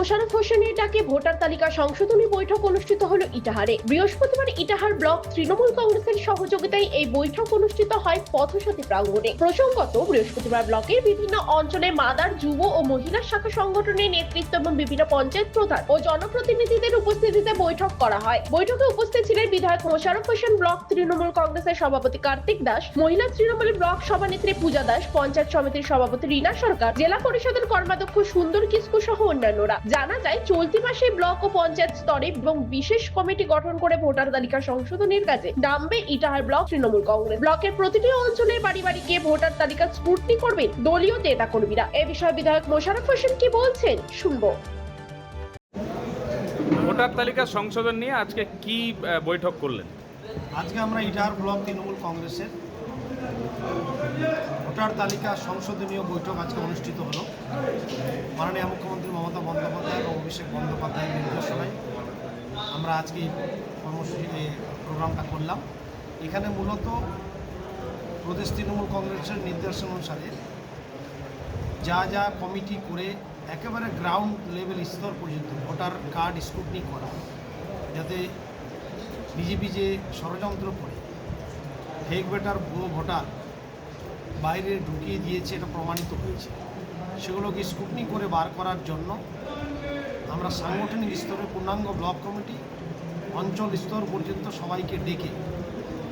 মোশারফ হোসেনের ডাকে ভোটার তালিকা সংশোধনী বৈঠক অনুষ্ঠিত হলো ইটাহারে। বৃহস্পতিবার ইটাহার ব্লক তৃণমূল কংগ্রেসের সহযোগিতায় এই বৈঠক অনুষ্ঠিত হয় পথসাথী প্রাঙ্গণে। প্রসঙ্গত, বৃহস্পতিবার ব্লকের বিভিন্ন অঞ্চলে মাদার, যুব ও মহিলা শাখা সংগঠনের নেতৃত্ব এবং বিভিন্ন পঞ্চায়েত প্রধান ও জনপ্রতিনিধিদের উপস্থিতিতে বৈঠক করা হয়। বৈঠকে উপস্থিত ছিলেন বিধায়ক মোশারফ হোসেন ব্লক তৃণমূল কংগ্রেসের সভাপতি কার্তিক দাস, মহিলা তৃণমূল ব্লক সভানেত্রী পূজা দাস, পঞ্চায়েত সমিতির সভাপতি রীনা সরকার, জেলা পরিষদের কর্মাধ্যক্ষ সুন্দর কিস্কু সহ অন্যান্যরা। জানা যায় চলতি মাসে ব্লক ও পঞ্চায়েত স্তরে এবং বিশেষ কমিটি গঠন করে ভোটার তালিকা সংশোধনের কাজে নামবে ইটাহার ব্লক তৃণমূল কংগ্রেস। ব্লকের প্রতিটি অঞ্চলে বাড়ি বাড়ি গিয়ে ভোটার তালিকা স্ক্রুটনি করবেন দলীয় নেতা কর্মীরা এ বিষয়ে বিধায়ক মোশারফ হোসেন কি বলছেন শুনব। ভোটার তালিকা সংশোধন নিয়ে আজকে কি বৈঠক করলেন? আজকে আমরা ইটাহার ব্লক তৃণমূল কংগ্রেসের ভোটার তালিকা সংশোধনীয় বৈঠক আজকে অনুষ্ঠিত হলো। মাননীয় মুখ্যমন্ত্রী মমতা বন্দ্যোপাধ্যায় অভিষেক বন্দ্যোপাধ্যায়ের নির্দেশনায় আমরা আজকে কর্মসূচিতে প্রোগ্রামটা করলাম। এখানে মূলত প্রদেশ তৃণমূল কংগ্রেসের নির্দেশন অনুসারে যা যা কমিটি করে একেবারে গ্রাউন্ড লেভেল স্তর পর্যন্ত ভোটার কার্ড স্ক্রুটনি করা, যাতে বিজেপি যে ষড়যন্ত্র করে ফেক ভোটার ভুয়ো ভোটার বাইরে ঢুকিয়ে দিয়েছে, এটা প্রমাণিত হয়েছে। সেগুলোকে স্কুটনি করে বার করার জন্য আমরা সাংগঠনিক স্তরে পূর্ণাঙ্গ ব্লক কমিটি, অঞ্চল স্তর পর্যন্ত সবাইকে ডেকে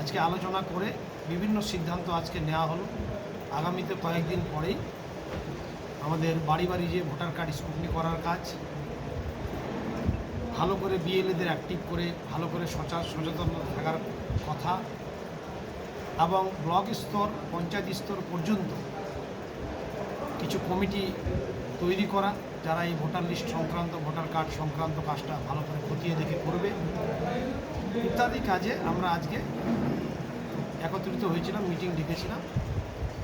আজকে আলোচনা করে বিভিন্ন সিদ্ধান্ত আজকে নেওয়া হলো। আগামীতে কয়েকদিন পরেই আমাদের বাড়ি বাড়ি যে ভোটার কার্ড স্কুটনি করার কাজ, ভালো করে বিএলএদের অ্যাক্টিভ করে, ভালো করে সচা সচেতন থাকার কথা এবং ব্লক স্তর, পঞ্চায়েত স্তর পর্যন্ত কিছু কমিটি তৈরি করা, যারা এই ভোটার লিস্ট সংক্রান্ত, ভোটার কার্ড সংক্রান্ত কাজটা ভালো করে খতিয়ে দেখে করবে, ইত্যাদি কাজে আমরা আজকে একত্রিত হয়েছিলাম, মিটিং ডেকেছিলাম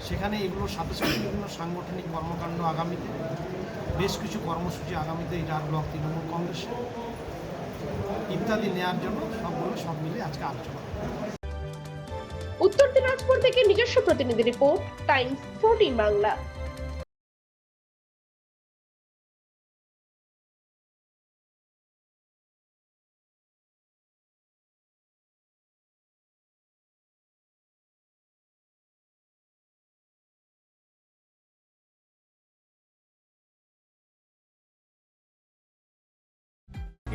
সেখানে এগুলোর সাথে সাথে বিভিন্ন সাংগঠনিক কর্মকাণ্ড আগামীতে, বেশ কিছু কর্মসূচি আগামীতে ইটার ব্লক তৃণমূল কংগ্রেস ইত্যাদি নেওয়ার জন্য সবগুলো সব মিলে আজকে আলোচনা। উত্তর দিনাজপুর থেকে নিজস্ব প্রতিনিধি রিপোর্ট, টাইমস ফোরটিন বাংলা